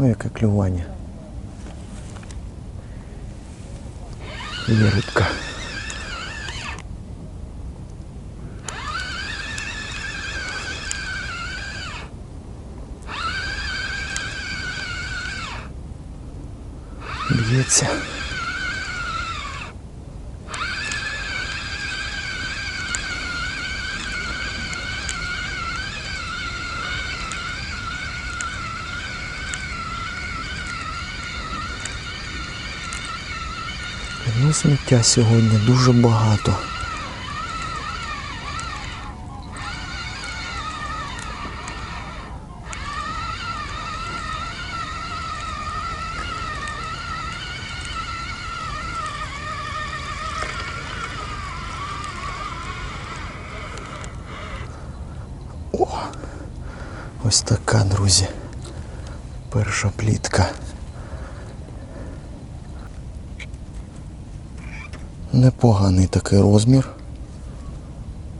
Ну, яке клювання. Є рибка. Б'ється. Ну, сміття сьогодні дуже багато. О, ось така, друзі. Перша плітка. Непоганий такий розмір.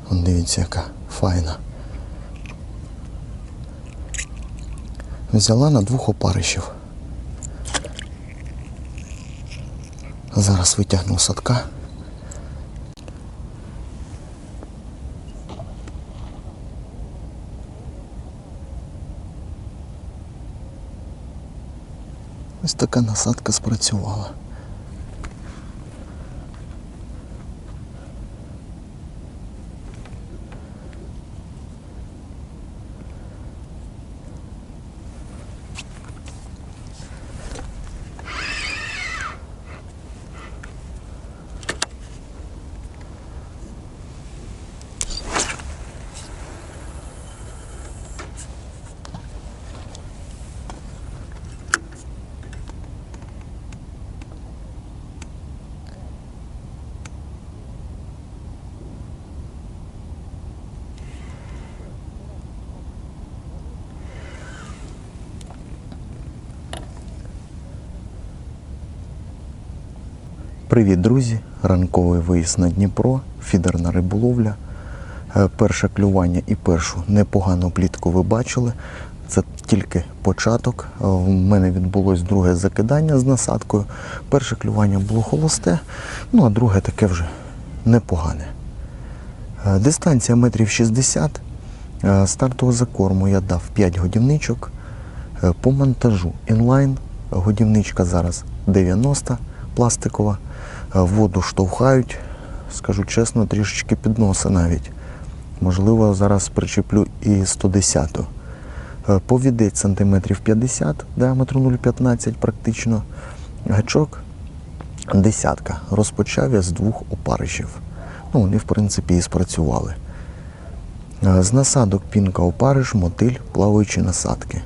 Вон дивіться, яка файна. Взяла на двох опарищів. Зараз витягну садка. Ось така насадка спрацювала. Привіт, друзі! Ранковий виїзд на Дніпро, фідерна риболовля. Е, Перше клювання і першу непогану плітку ви бачили. Це тільки початок. Е, В мене відбулось друге закидання з насадкою. Перше клювання було холосте, ну а друге таке вже непогане. Е, Дистанція метрів 60. Е, Стартового закорму я дав 5 годівничок. Е, По монтажу інлайн. Годівничка зараз 90 пластикова. Е, Воду штовхають, скажу чесно, трішечки підноси навіть. Можливо, зараз причеплю і 110. Е, Повідець сантиметрів 50, діаметру 0,15 практично. Гачок десятка. Розпочав я з двох опаришів. Ну, вони, в принципі, і спрацювали. Е, З насадок пінка опариш, мотиль, плаваючі насадки.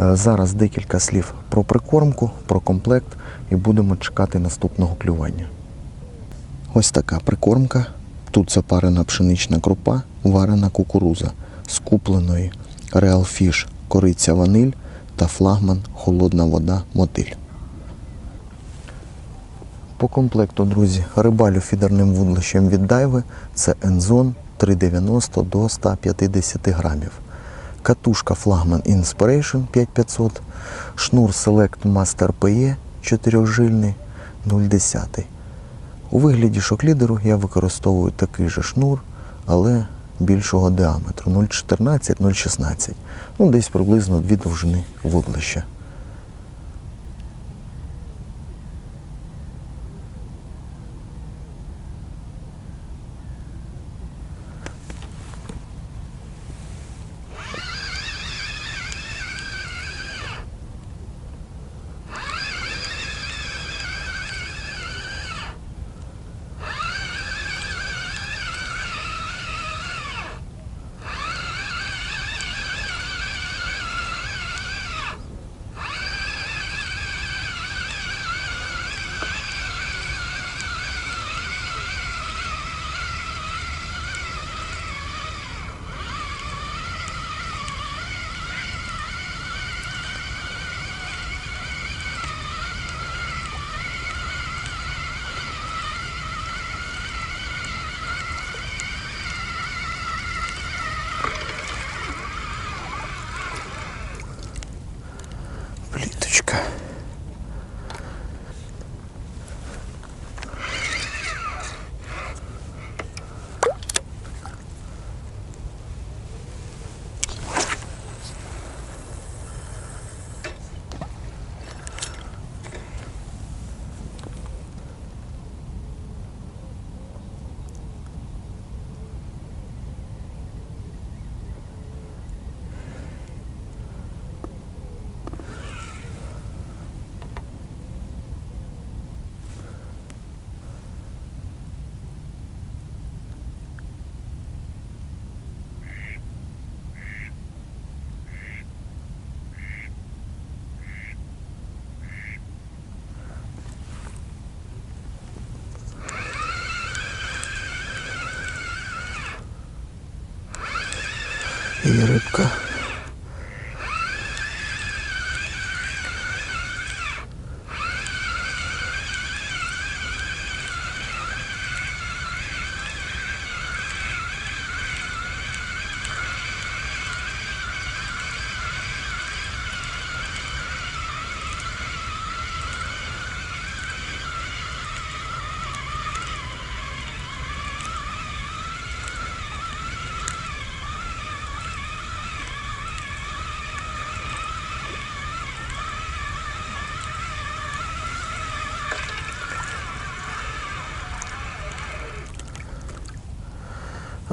Е, Зараз декілька слів про прикормку, про комплект і будемо чекати наступного клювання. Ось така прикормка. Тут запарена пшенична крупа, варена кукуруза з купленої Real Fish, кориця ваниль та флагман холодна вода мотиль. По комплекту, друзі, рибалю фідерним вудлищем від дайви це Enzon 390 до 150 грамів. Катушка флагман Inspiration 5500, шнур Select Master PE 4-жильний 0,10. У вигляді шоклідеру я використовую такий же шнур, але більшого діаметру 0,14-0,16. Ну, десь приблизно дві довжини вудлища. Рибка.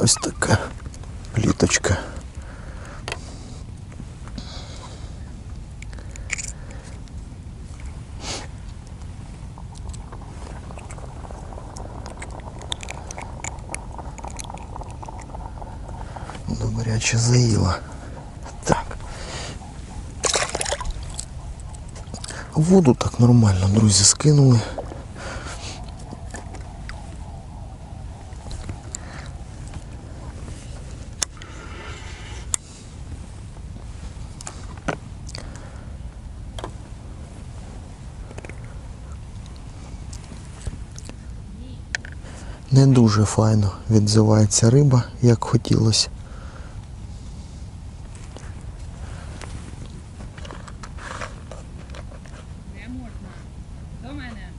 Ось така пліточка. Добряче заїла. Так. Воду так нормально, друзі, скинули. Дуже файно відзивається риба, як хотілося. Не можна. До мене.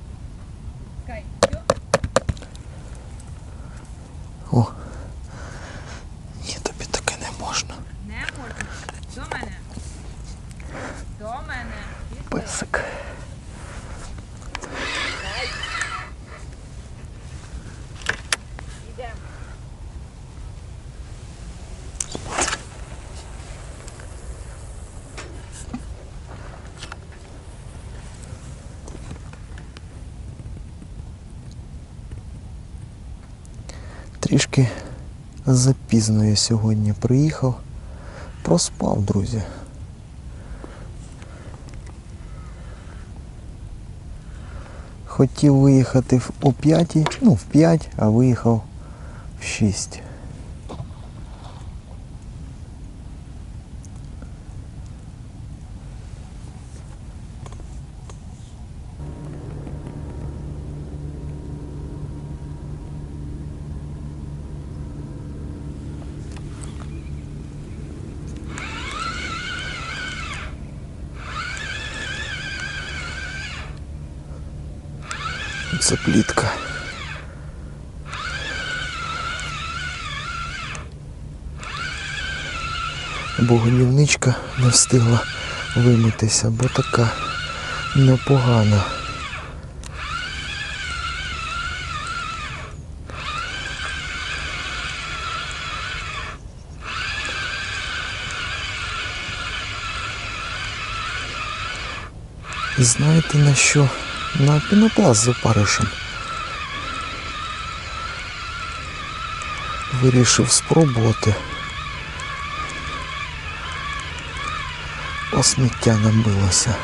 Кай, що? О. Ні, тобі таке не можна. Не можна. До мене. До мене. Пішли. Песик. Ідемо. Трішки запізно я сьогодні приїхав. Проспав, друзі. Хотів виїхати о 5, ну в 5, а виїхав в 6. Це плітка. Бо не встигла вимитися, бо така непогана. Знаєте на що? На пінопласт з опаришем. Вирішив спробувати. О, сміття набилося.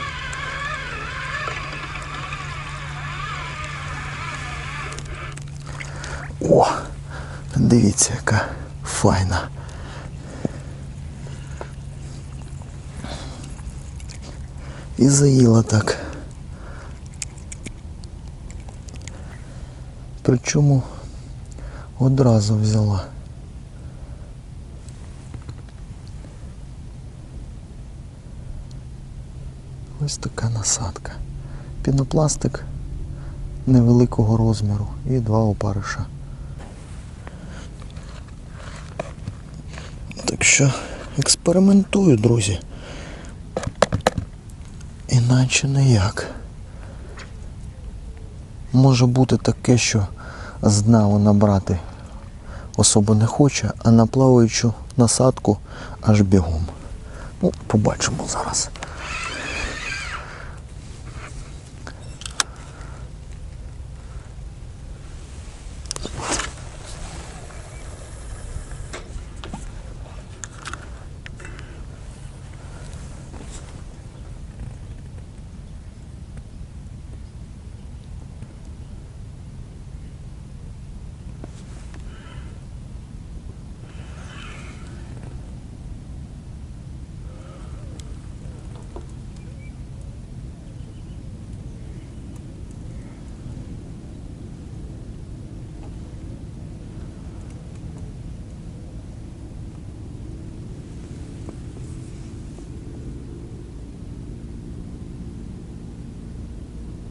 О! Дивіться, яка файна. І заїла так. Причому одразу взяла. Ось така насадка. Пінопластик невеликого розміру і два опариша. Так що експериментую, друзі. Іначе ніяк. Може бути таке, що з дна вона брати особо не хоче, а на плаваючу насадку аж бігом. Ну, побачимо зараз.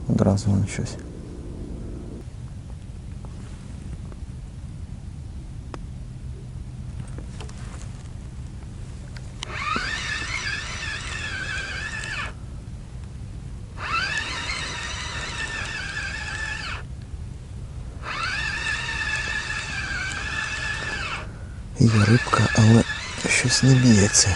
Одразу воно щось. Є рибка, але щось не б'ється.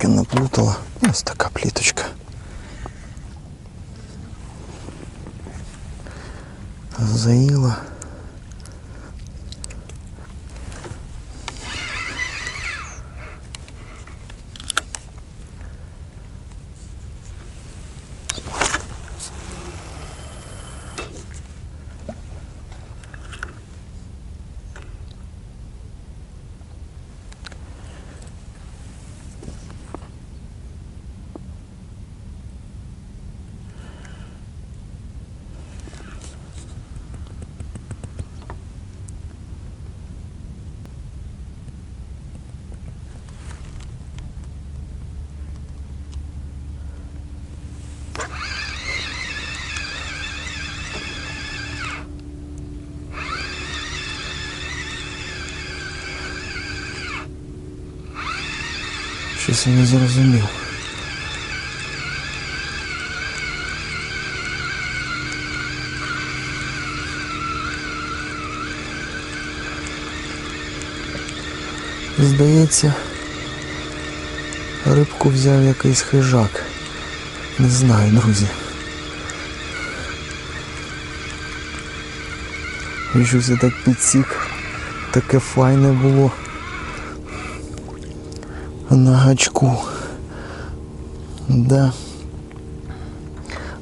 Трошки наплутала. Ось така пліточка. Заїла. Щось я не зрозумів. Здається, рибку взяв якийсь хижак. Не знаю, друзі. Щось я так підсік. Таке файне було на гачку. Да.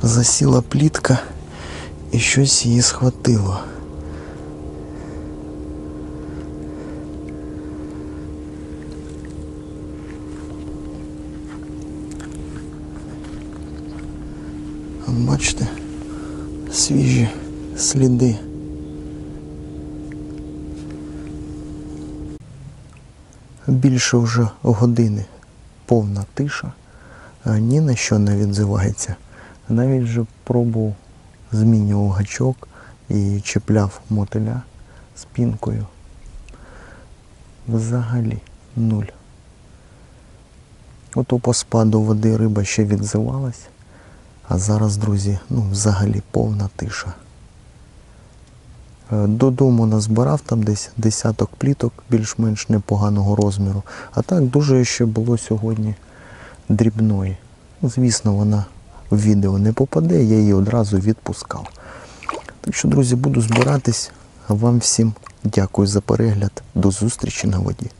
Засіла плітка і щось її схватило. От Бачите, свіжі сліди. Більше вже години повна тиша, ні на що не відзивається. Навіть вже пробував змінював гачок і чіпляв мотиля спінкою. Взагалі нуль. Ото по спаду води риба ще відзивалась, а зараз, друзі, ну взагалі повна тиша. Е, Додому назбирав там десь десяток пліток більш-менш непоганого розміру. А так дуже ще було сьогодні дрібної. Ну, Звісно, вона в відео не попаде, я її одразу відпускав. Так що, друзі, буду збиратись. Вам всім дякую за перегляд. До зустрічі на воді.